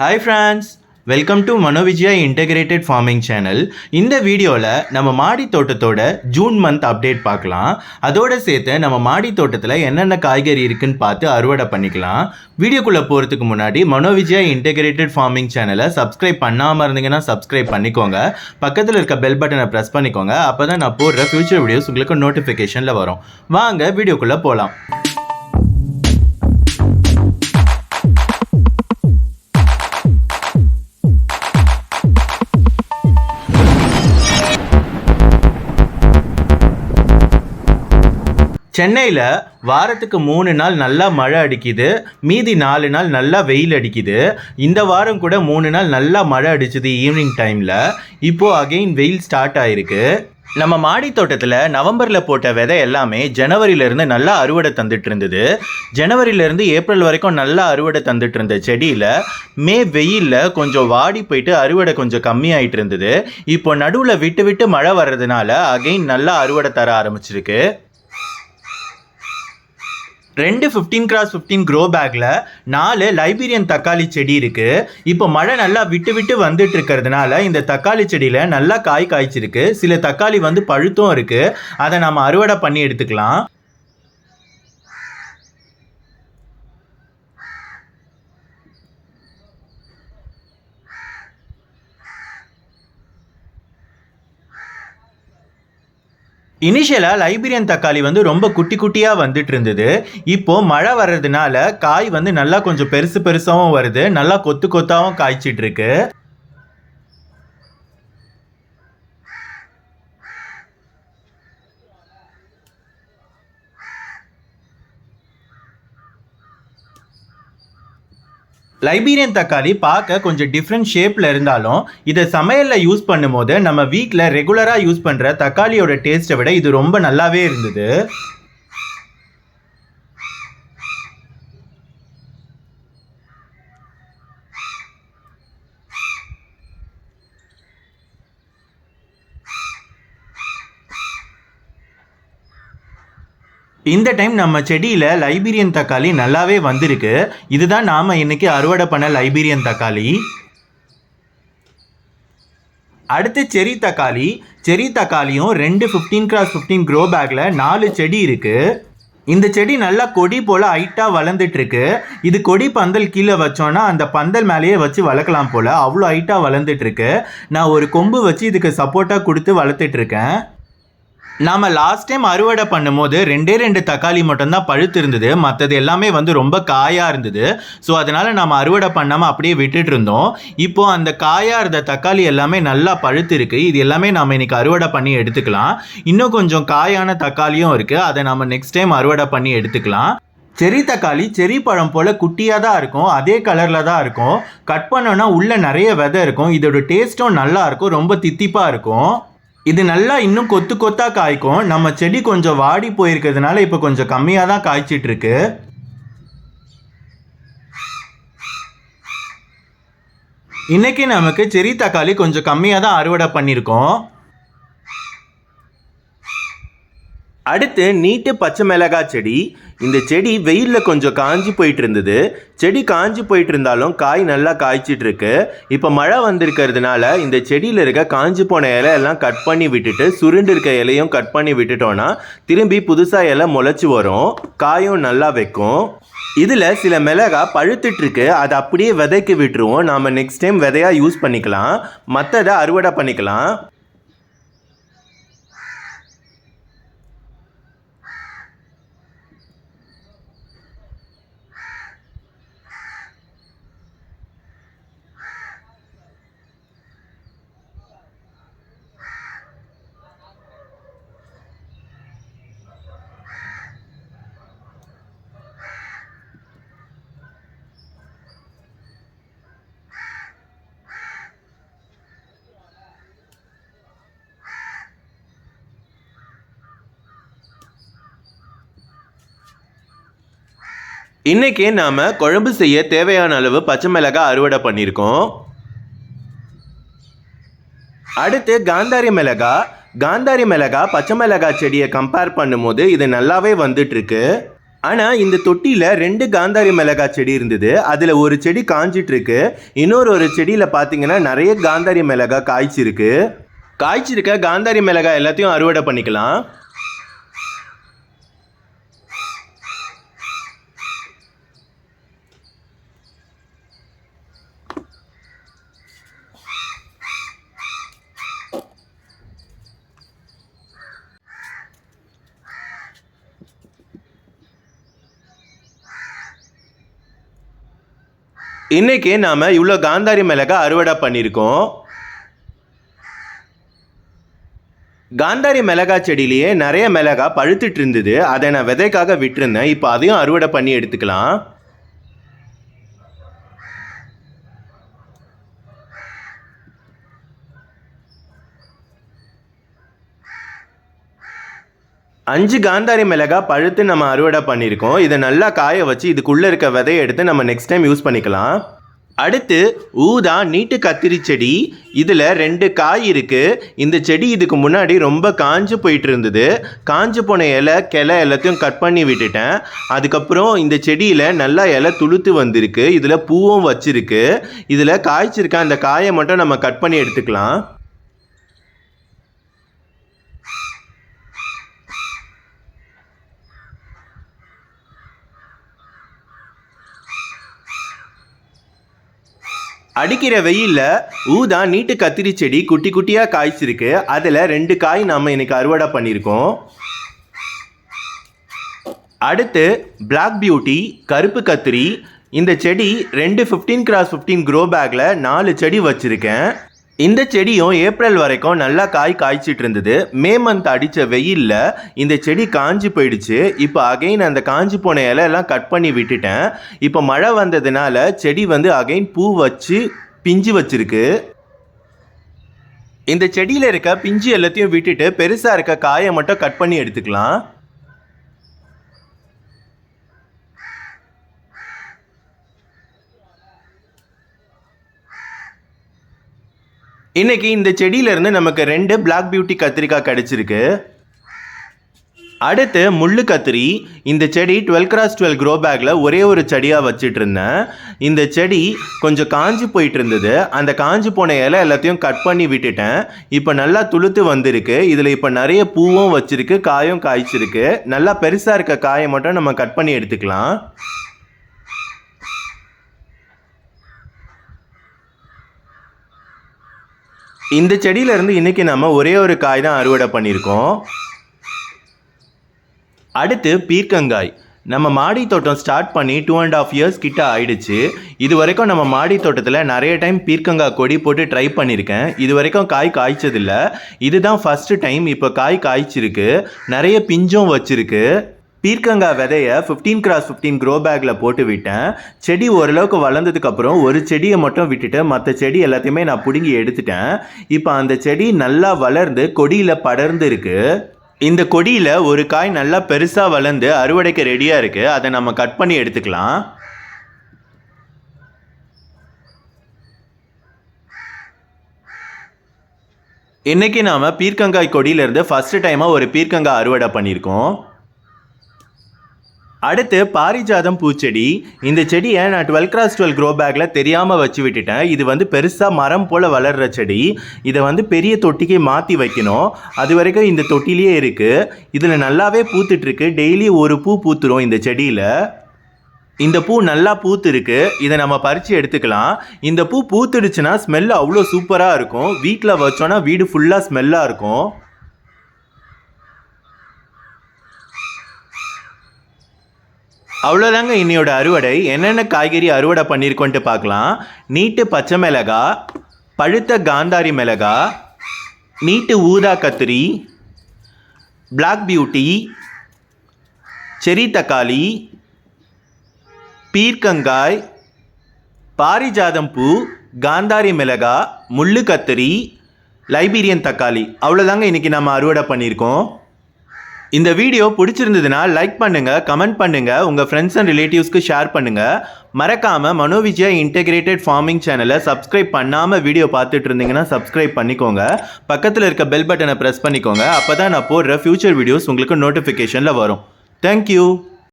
Hi friends welcome to Manovijaya integrated farming channel இந்த வீடியோவில் நம்ம மாடி தோட்டத்தோட ஜூன் மந்த் அப்டேட் பார்க்கலாம். அதோட சேர்த்து நம்ம மாடி தோட்டத்தில் என்னென்ன காய்கறி இருக்குன்னு பார்த்து அறுவடை பண்ணிக்கலாம். வீடியோக்குள்ளே போகிறதுக்கு முன்னாடி மனோவிஜயா இன்டகிரேட்டட் ஃபார்மிங் சேனலை சப்ஸ்கிரைப் பண்ணாமல் இருந்தீங்கன்னா சப்ஸ்கிரைப் பண்ணிக்கோங்க. பக்கத்தில் இருக்க பெல் பட்டனை ப்ரெஸ் பண்ணிக்கோங்க. அப்போ தான் நான் போடுற ஃபியூச்சர் வீடியோஸ் உங்களுக்கு நோட்டிஃபிகேஷனில் வரும். வாங்க வீடியோக்குள்ளே போகலாம் சென்னையில் வாரத்துக்கு மூணு நாள் நல்லா மழை அடிக்குது மீதி நாலு நாள் நல்லா வெயில் அடிக்குது. இந்த வாரம் கூட மூணு நாள் நல்லா மழை அடிச்சுது ஈவினிங் டைமில் இப்போது அகெயின் வெயில் ஸ்டார்ட் ஆயிருக்கு. நம்ம மாடி தோட்டத்தில் நவம்பரில் போட்ட விதை எல்லாமே ஜனவரியிலேருந்து நல்லா அறுவடை தந்துட்டு இருந்தது. ஜனவரியிலேருந்து ஏப்ரல் வரைக்கும் நல்லா அறுவடை தந்துட்டு இருந்த செடியில் மே வெயிலில் கொஞ்சம் வாடி போயிட்டு அறுவடை கொஞ்சம் கம்மியாயிட்டு இருந்தது. இப்போ நடுவில் விட்டு விட்டு மழை வர்றதுனால அகெயின் நல்லா அறுவடை தர ஆரம்பிச்சிருக்கு. ரெண்டு ஃபிஃப்டீன் கிராஸ் ஃபிஃப்டீன் க்ரோ பேக்கில் நாலு லைபீரியன் தக்காளி செடி இருக்குது இப்போ மழை நல்லா விட்டு விட்டு வந்துட்டு இருக்கிறதுனால இந்த தக்காளி செடியில் நல்லா காய் காய்ச்சிருக்கு. சில தக்காளி வந்து பழுத்தும் இருக்குது அதை நம்ம அறுவடை பண்ணி எடுத்துக்கலாம். இனிஷியலாக லைபீரியன் தக்காளி வந்து ரொம்ப குட்டி குட்டியாக வந்துட்டு இருந்தது. இப்போது மழை வர்றதுனால காய் வந்து நல்லா கொஞ்சம் பெருசு பெருசாகவும் வருது. நல்லா கொத்து கொத்தாகவும் காய்ச்சிட்டு இருக்கு. லைபீரியன் தக்காளி பார்க்க கொஞ்சம் டிஃப்ரெண்ட் ஷேப்பில் இருந்தாலும் இதை சமையலில் யூஸ் பண்ணும்போது நம்ம வீட்டில் ரெகுலராக யூஸ் பண்ணுற தக்காளியோட டேஸ்ட்டை விட இது ரொம்ப நல்லாவே இருந்தது. இந்த டைம் நம்ம செடியில் லைபீரியன் தக்காளி நல்லாவே வந்திருக்கு. இதுதான் நாம் இன்னைக்கு அறுவடை பண்ண லைபீரியன் தக்காளி. அடுத்து செரி தக்காளி. செரி தக்காளியும் ரெண்டு ஃபிஃப்டீன் கிராஸ் ஃபிஃப்டீன் க்ரோ பேக்கில் நாலு செடி இருக்குது இந்த செடி நல்லா கொடி போல் ஹைட்டாக வளர்ந்துட்டுருக்கு. இது கொடி பந்தல் கீழே வச்சோன்னா அந்த பந்தல் மேலேயே வச்சு வளர்க்கலாம் போல் அவ்வளோ ஹைட்டாக வளர்ந்துட்டுருக்கு. நான் ஒரு கொம்பு வச்சு இதுக்கு சப்போர்ட்டாக கொடுத்து வளர்த்துட்ருக்கேன் நாம் லாஸ்ட் டைம் அறுவடை பண்ணும்போது ரெண்டே ரெண்டு தக்காளி மட்டும்தான் பழுத்து இருந்தது. மற்றது எல்லாமே வந்து ரொம்ப காயாக இருந்தது. ஸோ அதனால் நாம் அறுவடை பண்ணாமல் அப்படியே விட்டுட்டு இருந்தோம். இப்போது அந்த காயாக இருந்த தக்காளி எல்லாமே நல்லா பழுத்து இருக்குது இது எல்லாமே நாம் இன்னைக்கு அறுவடை பண்ணி எடுத்துக்கலாம். இன்னும் கொஞ்சம் காயான தக்காளியும் இருக்குது அதை நம்ம நெக்ஸ்ட் டைம் அறுவடை பண்ணி எடுத்துக்கலாம். செரி தக்காளி செரி பழம் போல் குட்டியாக தான் இருக்கும். அதே கலரில் தான் இருக்கும். கட் பண்ணோன்னா உள்ளே நிறைய விதை இருக்கும். இதோட டேஸ்ட்டும் நல்லா இருக்கும். ரொம்ப தித்திப்பாக இருக்கும். இது நல்லா இன்னும் கொத்து கொத்தாக காய்க்கும். நம்ம செடி கொஞ்சம் வாடி போயிருக்கிறதுனால இப்போ கொஞ்சம் கம்மியாக தான் காய்ச்சிட்டு இருக்கு இன்னைக்கு நமக்கு செரி தக்காளி கொஞ்சம் கம்மியாக தான் அறுவடை பண்ணியிருக்கோம் அடுத்து நீட்டு பச்சை மிளகாய் செடி. இந்த செடி வெயிலில் கொஞ்சம் காஞ்சி போயிட்டு இருந்தது செடி காஞ்சி போயிட்டு இருந்தாலும் காய் நல்லா காய்ச்சிட்டு இருக்கு இப்போ மழை வந்திருக்கிறதுனால இந்த செடியில் இருக்க காஞ்சி போன இலை எல்லாம் கட் பண்ணி விட்டுட்டு சுருண்டு இருக்க இலையும் கட் பண்ணி விட்டுட்டோன்னா திரும்பி புதுசாக இலை முளைச்சி வரும். காயும் நல்லா வைக்கும். இதில் சில மிளகா பழுத்துட்ருக்கு அதை அப்படியே விதைக்கு விட்டுருவோம். நாம் நெக்ஸ்ட் டைம் விதையாக யூஸ் பண்ணிக்கலாம். மற்றதை அறுவடை பண்ணிக்கலாம். இன்னைக்கு நாம் குழம்பு செய்ய தேவையான அளவு பச்சை மிளகாய் அறுவடை பண்ணியிருக்கோம். அடுத்து காந்தாரி மிளகாய் காந்தாரி மிளகாய் பச்சை மிளகாய் செடியை கம்பேர் பண்ணும்போது இது நல்லாவே வந்துட்டுருக்கு. ஆனால் இந்த தொட்டியில் ரெண்டு காந்தாரி மிளகாய் செடி இருந்தது. அதில் ஒரு செடி காஞ்சிட்ருக்கு இன்னொரு ஒரு செடியில் பார்த்தீங்கன்னா நிறைய காந்தாரி மிளகாய் காய்ச்சிருக்கு. காய்ச்சிருக்க காந்தாரி மிளகாய் எல்லாத்தையும் அறுவடை பண்ணிக்கலாம். இன்னைக்கு நாம இவ்வளோ காந்தாரி மிளகாய் அறுவடை பண்ணியிருக்கோம். காந்தாரி மிளகாய் செடியிலேயே நிறைய மிளகாய் பழுத்துட்டு இருந்தது. அதை நான் விதைக்காக விட்டுருந்தேன். இப்போ அதையும் அறுவடை பண்ணி எடுத்துக்கலாம். அஞ்சு காந்தாரி மிளகாய் பழுத்து நம்ம அறுவடை பண்ணியிருக்கோம். இதை நல்லா காய வச்சு இதுக்குள்ளே இருக்க விதையை எடுத்து நம்ம நெக்ஸ்ட் டைம் யூஸ் பண்ணிக்கலாம். அடுத்து ஊதா நீட்டு கத்திரி செடி. இதில் ரெண்டு காய் இருக்குது இந்த செடி இதுக்கு முன்னாடி ரொம்ப காஞ்சு போயிட்டு இருந்தது. காஞ்சு போன இலை கிளை எல்லாத்தையும் கட் பண்ணி விட்டுட்டேன். அதுக்கப்புறம் இந்த செடியில் நல்லா இலை துளுத்து வந்திருக்கு. இதில் பூவும் வச்சிருக்கு. இதில் காய்ச்சிருக்க அந்த காயை மட்டும் நம்ம கட் பண்ணி எடுத்துக்கலாம். அடிக்கிற வெயிலில் ஊதா நீட்டு கத்திரி செடி குட்டி குட்டியாக காய்ச்சிருக்கு. அதில் ரெண்டு காய் நாம் இன்னைக்கு அறுவடை பண்ணியிருக்கோம் அடுத்து பிளாக் பியூட்டி கருப்பு கத்திரி. இந்த செடி ரெண்டு ஃபிஃப்டீன் கிராஸ் ஃபிஃப்டீன் க்ரோ பேக்கில் நாலு செடி வச்சுருக்கேன். இந்த செடியும் ஏப்ரல் வரைக்கும் நல்லா காய் காய்ச்சிட்டு இருந்தது. மே மந்த் அடித்த வெயிலில் இந்த செடி காஞ்சி போயிடுச்சு. இப்போ அகைன் அந்த காஞ்சி போன இலையெல்லாம் கட் பண்ணி விட்டுட்டேன். இப்போ மழை வந்ததுனால செடி வந்து அகைன் பூ வச்சு பிஞ்சு வச்சிருக்கு. இந்த செடியில் இருக்க பிஞ்சு எல்லாத்தையும் விட்டுட்டு பெருசாக இருக்க காயை மட்டும் கட் பண்ணி எடுத்துக்கலாம். இன்னைக்கு இந்த செடியிலேருந்து நமக்கு ரெண்டு பிளாக் பியூட்டி கத்திரிக்காய் கிடச்சிருக்கு. அடுத்து முள்ளு கத்திரி. இந்த செடி டுவெல் கிராஸ் டுவெல் க்ரோ பேக்கில் ஒரே ஒரு செடியாக வச்சுட்டு இருந்தேன். இந்த செடி கொஞ்சம் காஞ்சி போயிட்டு இருந்தது. அந்த காஞ்சி போன இலை எல்லாத்தையும் கட் பண்ணி விட்டுட்டேன். இப்போ நல்லா துளுத்து வந்திருக்கு. இதில் இப்போ நிறைய பூவும் வச்சிருக்கு காயும் காய்ச்சிருக்கு. நல்லா பெருசாக இருக்க காயை மட்டும் நம்ம கட் பண்ணி எடுத்துக்கலாம். இந்த செடியில இருந்து இன்னைக்கு நம்ம ஒரே ஒரு காய் தான் அறுவடை பண்ணியிருக்கோம். அடுத்து பீர்க்கங்காய். நம்ம மாடி தோட்டம் ஸ்டார்ட் பண்ணி டூ அண்ட் ஆஃப் இயர்ஸ் கிட்ட ஆயிடுச்சு. இது வரைக்கும் நம்ம மாடி தோட்டத்தில் நிறைய டைம் பீர்க்கங்காய் கொடி போட்டு ட்ரை பண்ணியிருக்கேன். இது வரைக்கும் காய் காய்ச்சதில்ல. இதுதான் ஃபஸ்ட்டு டைம் இப்போ காய் காய்ச்சிருக்கு. நிறைய பிஞ்சும் வச்சிருக்கு. பீர்க்கங்காய் விதைய ஃபிஃப்டீன் கிராஸ் ஃபிஃப்டீன் க்ரோ பேக்கில் போட்டு விட்டேன். செடி ஓரளவுக்கு வளர்ந்ததுக்கப்புறம் ஒரு செடியை மட்டும் விட்டுட்டு மற்ற செடி எல்லாத்தையுமே நான் பிடுங்கி எடுத்துட்டேன். இப்போ அந்த செடி நல்லா வளர்ந்து கொடியில் படர்ந்து இருக்கு இந்த கொடியில் ஒரு காய் நல்லா பெருசாக வளர்ந்து அறுவடைக்கு ரெடியாக இருக்குது அதை நம்ம கட் பண்ணி எடுத்துக்கலாம். இன்றைக்கி நாம் பீர்க்கங்காய் கொடியிலேருந்து ஃபஸ்ட்டு டைமாக ஒரு பீர்க்கங்காய் அறுவடை பண்ணியிருக்கோம். அடுத்து பாரிஜாதம் பூச்செடி. இந்த செடியை நான் டுவெல் கிராஸ் டுவெல் க்ரோ பேக்கில் தெரியாமல் வச்சு விட்டுட்டேன். இது வந்து பெருசாக மரம் போல் வளர்கிற செடி. இதை வந்து பெரிய தொட்டிக்கு மாற்றி வைக்கணும். அது வரைக்கும் இந்த தொட்டிலேயே இருக்குது இதில் நல்லாவே பூத்துட்ருக்கு டெய்லி ஒரு பூ பூத்துரும் இந்த செடியில். இந்த பூ நல்லா பூத்து இருக்கு இதை நம்ம பறித்து எடுத்துக்கலாம். இந்த பூ பூத்துடுச்சுன்னா ஸ்மெல் அவ்வளோ சூப்பராக இருக்கும். வீட்டில் வச்சோன்னா வீடு ஃபுல்லாக ஸ்மெல்லாக இருக்கும். அவ்வளோதாங்க இன்னையோட அறுவடை. என்னென்ன காய்கறி அறுவடை பண்ணியிருக்கோன்ட்டு பார்க்கலாம். நீட்டு பச்சை மிளகா பழுத்த காந்தாரி மிளகா நீட்டு ஊதா கத்திரி பிளாக் பியூட்டி செரி தக்காளி பீர்க்கங்காய் பாரிஜாதம் பூ காந்தாரி மிளகா முள்ளு கத்திரி லைபீரியன் தக்காளி. அவ்வளோதாங்க இன்னைக்கு நம்ம அறுவடை பண்ணியிருக்கோம். இந்த வீடியோ பிடிச்சிருந்ததுன்னா லைக் பண்ணுங்க கமெண்ட் பண்ணுங்க உங்க ஃப்ரெண்ட்ஸ் அண்ட் ரிலேட்டிவ்ஸ்க்கு ஷேர் பண்ணுங்க. மறக்காம மனோவிஜயா இன்டெகிரேட்டட் ஃபார்மிங் சேனலை சப்ஸ்கிரைப் பண்ணாம வீடியோ பார்த்துட்டு இருந்தீங்கன்னா சப்ஸ்கிரைப் பண்ணிக்கோங்க. பக்கத்தில் இருக்க பெல் பட்டனை ப்ரெஸ் பண்ணிக்கோங்க. அப்பதான் நான் போடுற ஃபியூச்சர் வீடியோஸ் உங்களுக்கு நோட்டிஃபிகேஷனில் வரும். தேங்க்யூ